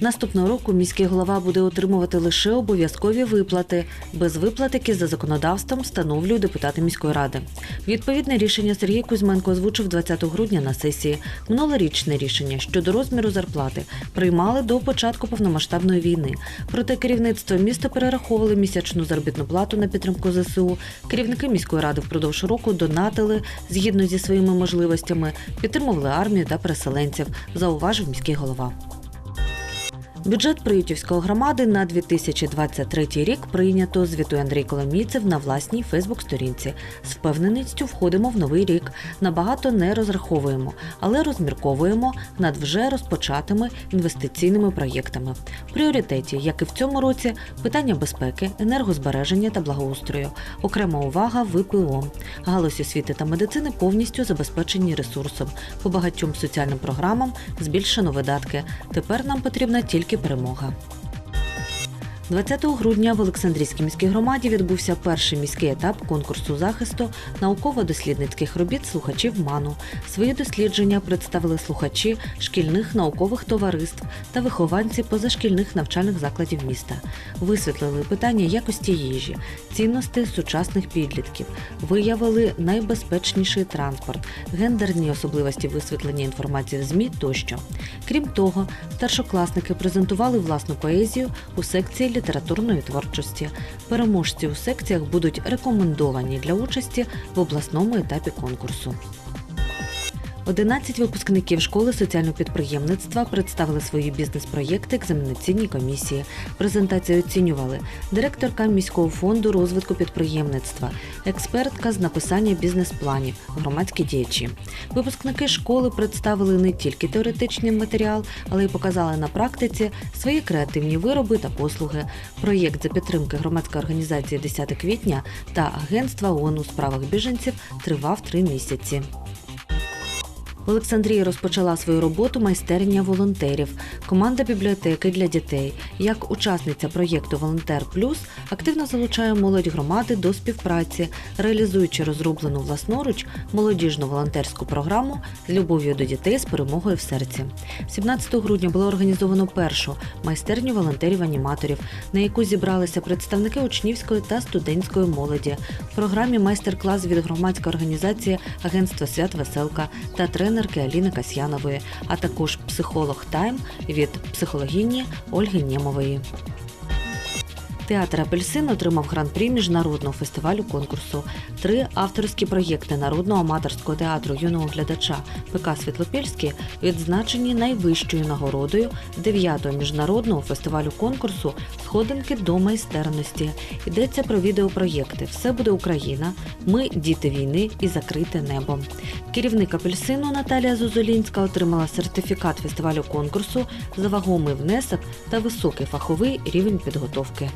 Наступного року міський голова буде отримувати лише обов'язкові виплати, без виплат, які за законодавством встановлюють депутати міської ради. Відповідне рішення Сергій Кузьменко озвучив 20 грудня на сесії. Минулорічне рішення щодо розміру зарплати приймали до початку повномасштабної війни. Проте керівництво міста перераховували місячну заробітну плату на підтримку ЗСУ. Керівники міської ради впродовж року донатили згідно зі своїми можливостями, підтримували армію та переселенців, зауважив міський голова. Бюджет Приютівської громади на 2023 рік прийнято, звітує Андрій Коломійцев на власній Фейсбук-сторінці. З впевненістю входимо в новий рік. Набагато не розраховуємо, але розмірковуємо над вже розпочатими інвестиційними проєктами. Пріоритеті, як і в цьому році, питання безпеки, енергозбереження та благоустрою. Окрема увага ВПО. Галузь освіти та медицини повністю забезпечені ресурсом. По багатьом соціальним програмам збільшено видатки. Тепер нам потрібна тільки перемога. 20 грудня в Олександрійській міській громаді відбувся перший міський етап конкурсу захисту науково-дослідницьких робіт слухачів МАНу. Свої дослідження представили слухачі шкільних наукових товариств та вихованці позашкільних навчальних закладів міста. Висвітлили питання якості їжі, цінності сучасних підлітків, виявили найбезпечніший транспорт, гендерні особливості висвітлення інформації в ЗМІ тощо. Крім того, старшокласники презентували власну поезію у секції літературної творчості. Переможці у секціях будуть рекомендовані для участі в обласному етапі конкурсу. 11 випускників школи соціального підприємництва представили свої бізнес-проєкти екзаменаційній комісії. Презентацію оцінювали директорка міського фонду розвитку підприємництва, експертка з написання бізнес-планів, громадські діячі. Випускники школи представили не тільки теоретичний матеріал, але й показали на практиці свої креативні вироби та послуги. Проєкт за підтримки громадської організації 10 квітня та Агентства ООН у справах біженців тривав три місяці. В Олександрії розпочала свою роботу майстерня волонтерів, команда бібліотеки для дітей. Як учасниця проєкту Волонтер Плюс активно залучає молодь громади до співпраці, реалізуючи розроблену власноруч молодіжну волонтерську програму з любов'ю до дітей з перемогою в серці. 17 грудня було організовано першу майстерню волонтерів-аніматорів, на яку зібралися представники учнівської та студентської молоді. В програмі майстер-клас від громадської організації Агентство Свят Веселка та тренерки Аліни Касьянової, а також психолог Тайм від психологіні Ольги Нємової. Театр Апельсин отримав гран-прі міжнародного фестивалю конкурсу. Три авторські проєкти народного аматорського театру юного глядача ПК Світлопільський відзначені найвищою нагородою 9-го міжнародного фестивалю конкурсу Сходинки до майстерності. Йдеться про відеопроєкти Все буде Україна, Ми діти війни і закрите небо. Керівник апельсину Наталія Зозулінська отримала сертифікат фестивалю конкурсу за вагомий внесок та високий фаховий рівень підготовки.